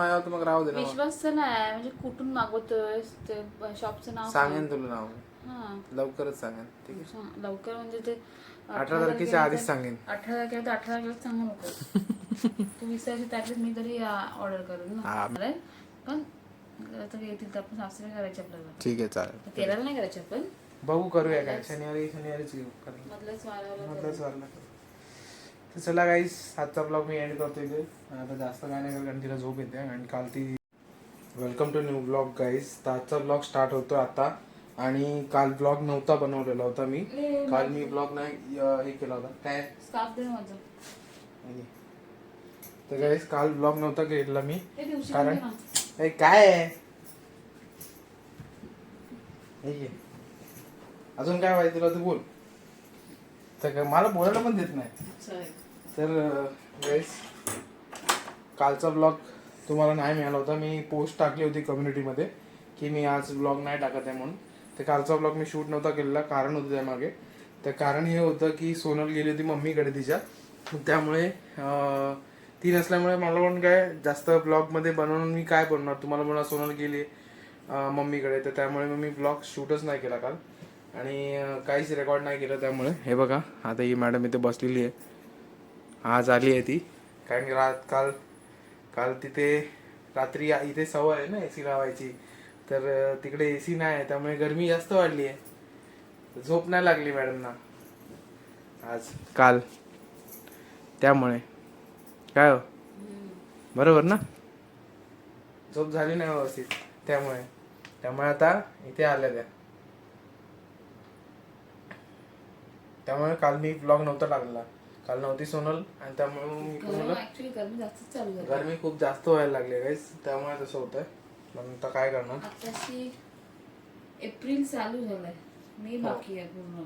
माझ्यावर तर मग राहू दे ना तर नाही म्हणजे कुठून मागवतोय ते शॉपचं नाव काय? सांगेन तुला नाव. हा. लवकरच सांगेन ठीक आहे. सांग. लवकर म्हणजे ते अठरा तारखेच्या आधीच सांगेन. अठरा तारखेला तर अठरा तारखेला सांगू नको तू वीस तारखेच्या तारखेत मी तरी ऑर्डर करेन ना. चालेल? पण आता येतील तर आपण सासरे करायचे आपल्याला. ठीक आहे चालेल. तर तेलाला नाही करायचे आपण? बघू करूया काय. शनिवारी शनिवारीच घेऊ कारण मधलंच वाढवलं मधलाच वारला तर चला गाईस आजचा ब्लॉग मी एंड करतो इथे. आता जास्त काय नाही कारण तिला झोप येते आणि काल ती welcome to new blog guys तर आजचा ब्लॉग स्टार्ट होतो आता. आणि काल ब्लॉग नव्हता बनवलेला होता मी. काल मी ब्लॉग नाही हे केला होता. काय. तर गाईस काल ब्लॉग नव्हता केलेला मी. कारण काय? आहे. अजून काय पाहिजे तुला तू बोल. तर मला बोलायला पण देत नाही. तर गाईस कालचा ब्लॉग तुम्हाला नाही मिळाला होता. मी पोस्ट टाकली होती कम्युनिटीमध्ये की मी आज ब्लॉग नाही टाकत आहे म्हणून. तर कालचा ब्लॉग मी शूट नव्हता केलेला. कारण होतं त्यामागे. तर कारण हे होतं की सोनल गेली होती मम्मीकडे तिच्या. त्यामुळे ती नसल्यामुळे मला पण काय जास्त ब्लॉगमध्ये बनवून मी काय बनवणार? तुम्हाला म्हणा सोनल गेली मम्मीकडे. तर त्यामुळे मग मी ब्लॉग शूटच नाही केला काल. आणि काहीच रेकॉर्ड नाही केलं त्यामुळे. हे बघा आता ही मॅडम इथे बसलेली आहे. आज आली आहे ती. कारण की रात काल काल तिथे रात्री इथे सवय आहे ना ए सी लावायची. तर तिकडे ए सी नाही आहे त्यामुळे गरमी जास्त वाढली आहे. झोप नाही लागली मॅडमना. आज. काल. त्यामुळे. काय हो? बरोबर ना? झोप झाली नाही व्यवस्थित. त्यामुळे. त्यामुळे आता इथे आल्या त्या. त्यामुळे काल मी ब्लॉग नव्हता टाकलेला काल नव्हती सोनल आणि त्यामुळे मग मी पण गरम म्हणलं ऍक्च्युली गरमी जास्त चालू झाली. गरमी खूप जास्त व्हायला लागली गाईस त्यामुळे तसं होतंय. मग आता काय करणार? आताशी एप्रिल चालू झालाय. मे हो. बाकी आहे पूर्ण.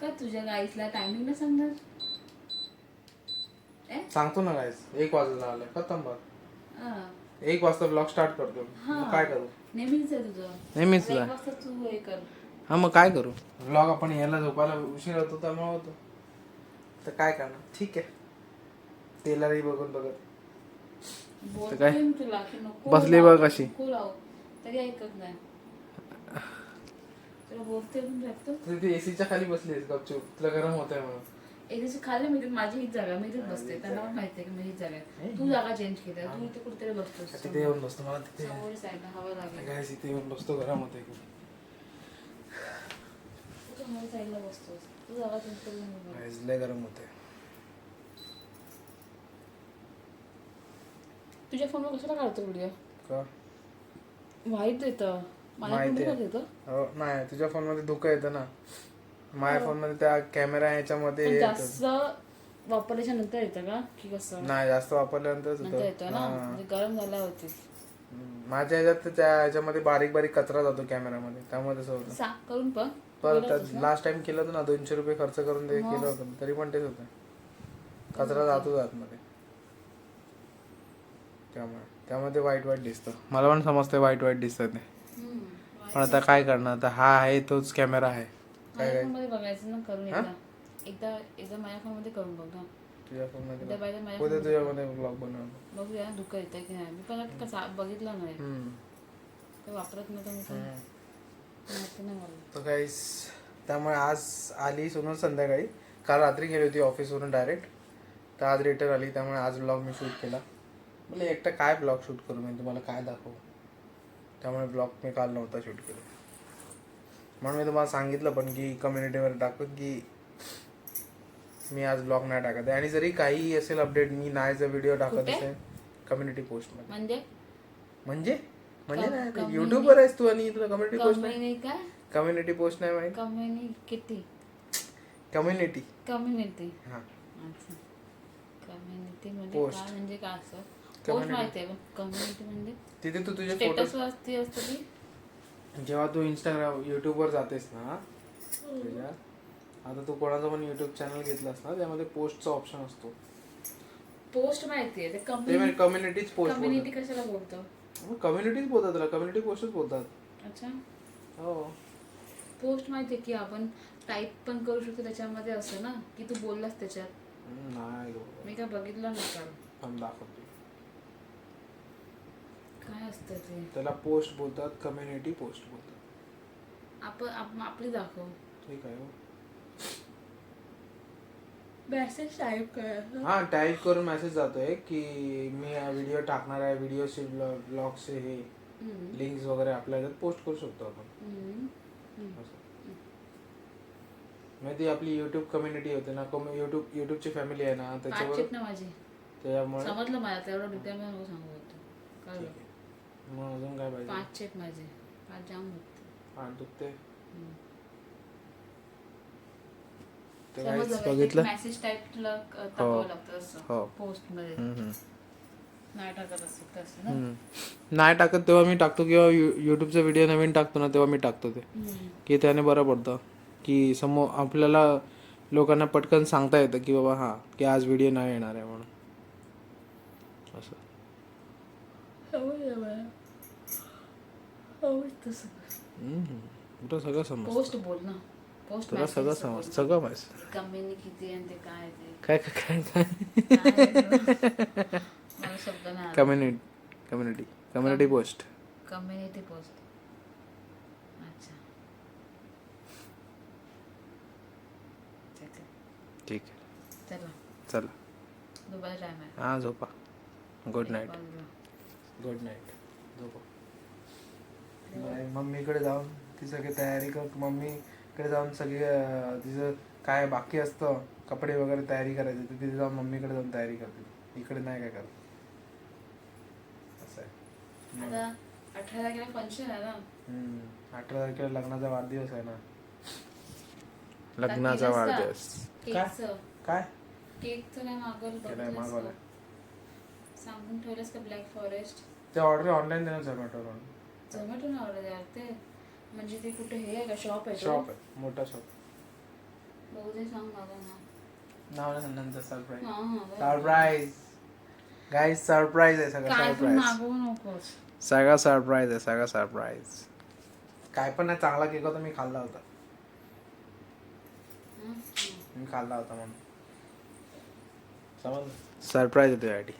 का तुझ्या गाईसला टायमिंग नाही सांगणार? सांगतो ना गाईस एक वाजला आलं खतम बघ. हा. एक वाजता ब्लॉग स्टार्ट करतो. मग काय करू? नेहमीच आहे तुझं. नेहमीच एक आहे. वाजता तू हे कर. हा मग काय करू? ब्लॉग आपण यायला झोपायला उशीर होतो त्यामुळे होतो. तर काय करणार? ठीक आहे. टेलरही बघून बघत. बोलतोय मी तुला की नको बसली लावू, बघ अशी. नको लावू. तरी ऐकत नाही. तुला बोलते पण जातो तू ती एसीच्या खाली बसलीस गपचूप. तुला गरम होत आहे म्हणून. एकाची खाली मी माझी हीच जागा मी इथेच बसते. त्यांना पण माहिती आहे की मी हीच जागा आहे. तू जागा चेंज केली. तू इथे कुठेतरी बसतोस. तिथे येऊन बसतो मला तिथे समोर साईडला हवा लागेल. गाईस इथे येऊन बसतो गरम होते खूप तू समोर साईडला बसतोस. तू जागा चेंज करून. गाईस लय गरम होते तुझ्या फोनवर कशाला काढतो व्हिडिओ का? वाईट येतं. माझ्या माहिती. येतं. हो नाही तुझ्या फोनमध्ये धोका येतं ना. माझ्या फोनमध्ये त्या कॅमेरा याच्यामध्ये पण येतं. जास्त वापरल्याच्या नंतर येतं का? की कसं? नाही जास्त वापरल्यानंतरच नंतर येतं. होतं ना? हा. म्हणजे गरम झाल्यावरती हम्म. माझ्या ह्याच्यात तर त्या ह्याच्यामध्ये बारीक बारीक कचरा जातो कॅमेरामध्ये. त्यामुळे तसं होतं. साफ करून पण? परत लास्ट टाइम केलं होतं ना दोनशे रुपये खर्च करून ते केलं होतं. तरी पण तेच होतं. कचरा जातो आतमध्ये. त्यामुळे. त्यामुळे ते वाईट वाईट दिसतं. मला पण समजतं वाईट वाईट दिसतं ते. पण आता काय करणार? आता हा आहे तोच कॅमेरा आहे. माझ्या काय फोनमध्ये बघायचं ना करून एकदा. एकदा एकदा माझ्या फोनमध्ये करून बघ ना तुझ्या फोनमध्ये उद्या तुझ्यामध्ये ब्लॉग बनवून बघूया दुःख येतं की नाही. मी पण कसा बघितलं नाही. ते वापरत नाही तर मी पण तर काहीच त्यामुळे आज आली सोनल संध्याकाळी. काल रात्री गेली होती ऑफिसवरून डायरेक्ट तर आज रिटर्न आली त्यामुळे आज ब्लॉग मी शूट केला. म्हणजे एकटा काय ब्लॉग शूट करू मी? तुम्हाला काय दाखवू? त्यामुळे ब्लॉग मी काल नव्हता शूट केला. म्हणून मी तुम्हाला सांगितलं पण की कम्युनिटीवर टाकून की मी आज ब्लॉग नाही टाकत आहे. आणि जरी काही असेल अपडेट मी नाही जर व्हिडिओ टाकत कुठे? असेल कम्युनिटी पोस्टमध्ये म्हणजे? म्हणजे? म्हणजे कम- नाही community- युट्यूबवर आहेस तू आणि तुला कम्युनिटी पोस्ट नाही? कम्युनिटी काय? कम्युनिटी पोस्ट नाही माहिती? कम्युनिटी किती? कम्युनिटी कम्युनिटी हा. अच्छा. कम्युनिटी म्हणजे Post. काय म्हणजे काय असं? Post Community. माहिती आहे कम्युनिटी म्हणजे? तिथे तू तुझे स्टेटस फोटो वरती असतं ती? जेव्हा तू इंस्टाग्राम युट्यूब वर जातेस ना तुझ्या आता तू कोणाचा पण युट्यूब चॅनल घेतलास ना त्यामध्ये पोस्टचा ऑप्शन असतो. पोस्ट माहिती आहे ते ते कम्युनिटी कम्युनिटीज पोस्ट कम्युनिटी कशाला बोलतो? कम्युनिटीज बोलतात त्याला कम्युनिटी पोस्टच बोलतात. अच्छा. हो. पोस्ट माहिती आहे की आपण टाईप पण करू शकतो त्याच्यामध्ये असं ना की तू बोललास त्याच्यात. नाही गं. मी काय बघितलं नाही काल थांब दाखवतो. काय असतं ते? त्याला पोस्ट बोलतात कम्युनिटी पोस्ट बोलतात. आपण आप- आपली दाखव. ठीक आहे हो. मेसेज टाईप कर. हा टाईप करून मेसेज जातोय की मी हा व्हिडिओ टाकणार आहे व्हिडिओचे ब्लॉगचे हे लिंक्स वगैरे आपल्या ह्याच्यात पोस्ट करू शकतो आपण. असं. म्हणजे ती आपली युट्यूब कम्युनिटी होते ना युट्यूब युट्यूबची फॅमिली आहे ना त्याच्यावर ना माझी. त्याच्यामुळे समजलं मला तेवढं डिटेल नको सांगू होतं आहे. मग अजून काय पाहिजे? पाच आहेत माझे. पाच जाम होते. पाठ दुखते guys? बघितलं? एक मेसेज टाईप तुला क- टाकावं लागतं असं. पोस्टमध्ये हम्म, हम्म. नाही टाकत असत तसं ना? हम्म. नाही टाकत तेव्हा मी टाकतो किंवा युट्यूबचा व्हिडिओ नवीन टाकतो ना तेव्हा मी टाकतो ते. हम्म. की त्याने बरं पडतं. की समोर आपल्याला लोकांना पटकन सांगता येतं की बाबा हां की आज व्हिडिओ नाही येणार आहे म्हणून. असं समजलं मला. समजतं सगळं. हम्म. तुला सगळं समज पोस्ट बोल ना पोस्ट तुला सगळं समज सगळं माहिती कंपनी किती आणि ते काय ते काय काय काय काय ते? मला शब्द नाही आला. Community community community post community post अच्छा ठीक आहे. ठीक आहे चला चला दुपारी टाइम आहे हां झोपा गुड नाईट. गुड नाईट झोपा. नाही, मम्मीकडे जाऊन ती सगळी तयारी कर. मम्मीकडे जाऊन सगळी तिचं काय बाकी असतं कपडे वगैरे तयारी करायची तर तिथे जाऊन मम्मीकडे जाऊन तयारी करते. इकडे नाही काय करत. असं आहे. अठरा तारखेला फंक्शन आहे ना? हम्म. अठरा तारखेला लग्नाचा वाढदिवस आहे ना. लग्नाचा? वाढदिवस. काय काय? केकचं नाही मागवलं. सांगून ठेवलंस का ब्लॅक फॉरेस्ट ते ऑर्डर ऑनलाईन देणार झोमॅटोवरून झोमॅटो ना ऑर्डर द्याल ते? म्हणजे ते कुठे हे आहे का? शॉप आहे? शॉप आहे. मोठा शॉप बघू दे सांग मला ना नाव नंतर सरप्राईज. सरप्राईज गाईज सरप्राईज आहे सगळं सरप्राईज मागवू नकोस. सगळा सरप्राईज आहे सगळा सरप्राईज काय पण नाही चांगला केक होता मी खाल्ला होता. मी खाल्ला होता म्हणून. समज सरप्राईज आहे तुझ्यासाठी.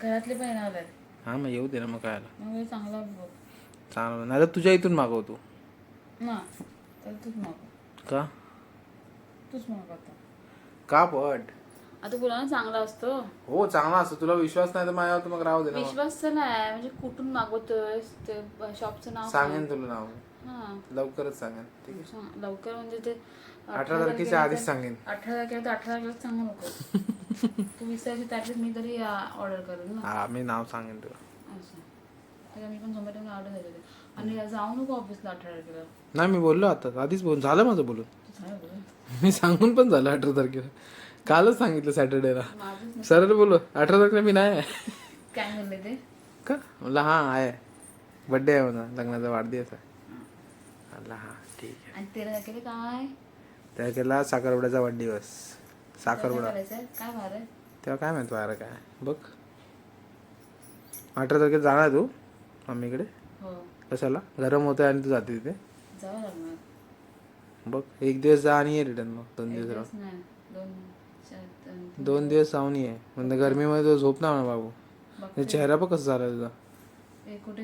घरातले पण येणार आहेत हां मग येऊ दे ना मग काय आलं मग हे चांगला बघ. चांगलं नाही तर तुझ्या इथून मागवतो ना तर तूच मागव. का? तूच मागव आता. का पट? आता बोला ना चांगला असतो. हो चांगला असतो. तुला विश्वास नाही तर माझ्यावर तर मग राहू दे ना मग. विश्वास तर नाही. म्हणजे कुठून मागवतोय ते शॉपचं नाव सांगेन तुला नाव. हा. लवकरच सांगेन. ठीक आहे. लवकर म्हणजे ते अठरा तारखेच्या आधीच सांगेन. अठरा तारखेला तर अठरा तारखेला सांगू नको. तू वीस तारखेच्या तारखेत मी तरी ऑर्डर करेन ना. हा मी नाव सांगेन तुला. असं तर मी पण ऑर्डर आणि जाऊ नको ऑफिसला अठरा तारखेला. नाही मी बोललो आता. आधीच बोल झालं माझं बोलून. तू सांग बरं. मी सांगून पण झालं अठरा तारखेला. कालच सांगितलं सॅटर्डेला. माझंच. सरळ बोलो अठरा तारखेला मी नाही आहे. काय म्हणले ते? का? म्हणलं हां आहे. बड्डे आहे म्हणा लग्नाचा वाढदिवस आहे. म्हणलं हां ठीक आहे. आणि तेरा तारखेला काय? वाढदिवस साखरपुडा करायचंय काय भार आहे तेव्हा काय माहिती वारं काय? बघ. अठरा तारखेला जाणार तू मम्मीकडे. हो. कशाला? गरम होतं आणि तू जाते तिथे. बघ एक दिवस जा आणि ये रिटर्न मग. दोन दिवस नाही. दोन दिवस. जाऊन ये. म्हणजे गरमीमध्ये तो झोप ना बाबू. चेहरा पण कसा झाला तुझा? कुठे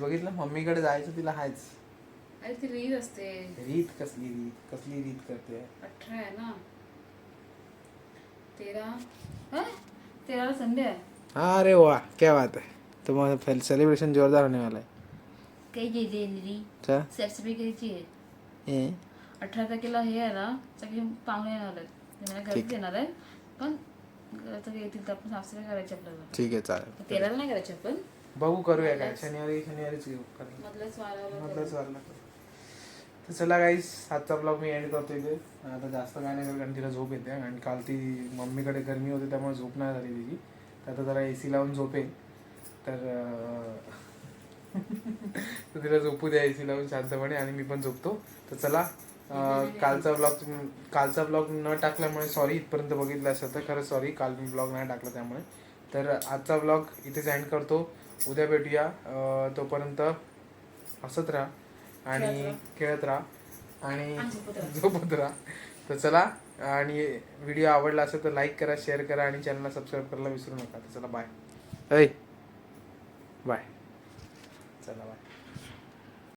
बघितलं? मम्मीकडे जायचं तिला हायच. अरे ती रीत असते. रीत कसली रीत? कसली रीत करते? अठरा आहे ना. तेरा. हा? तेराला संडे आहे. अरे वाह क्या बात है तुम्हारा सेलिब्रेशन जोरदार होने वाला है काही घ्यायची री. अच्छा सरसबी घ्यायची आहे ए, अठरा तारखेला हे आहे ना सगळे पाहुणे येणार आहेत. ते मला घरीच येणार आहे पण घरात येतील तर आपण साफसफाई करायची आपल्याला. ठीक आहे चालेल. तर तेराला नाही करायची आपण. बघू करूया काय. शनिवारी शनिवारीच घेऊ करूया. मधल्याच वाराला मधलंच वारलं. तर चला गाईस आजचा ब्लॉग मी एंड करतो इथे. आता जास्त काय नाही कारण तिला झोप येते आणि काल ती मम्मीकडे गरमी होती त्यामुळे झोप नाही झाली तिची. तर आता जरा ए सी लावून झोपेल तर तिला झोपू द्या ए सी लावून शांतपणे आणि मी पण झोपतो. तर चला कालचा ब्लॉग कालचा ब्लॉग न टाकल्यामुळे सॉरी इथपर्यंत बघितलं असं तर खरं सॉरी काल मी ब्लॉग नाही टाकला त्यामुळे. तर आजचा ब्लॉग इथेच एंड करतो. उद्या भेटूया तोपर्यंत हसत राहा. आणि खेळत राहा. आणि आणि झोपत राहा. झोपत राहा. तर चला आणि व्हिडिओ आवडला असेल तर लाईक करा शेअर करा आणि चॅनलला सबस्क्राईब करायला विसरू नका. तर चला बाय ऐ बाय चला बाय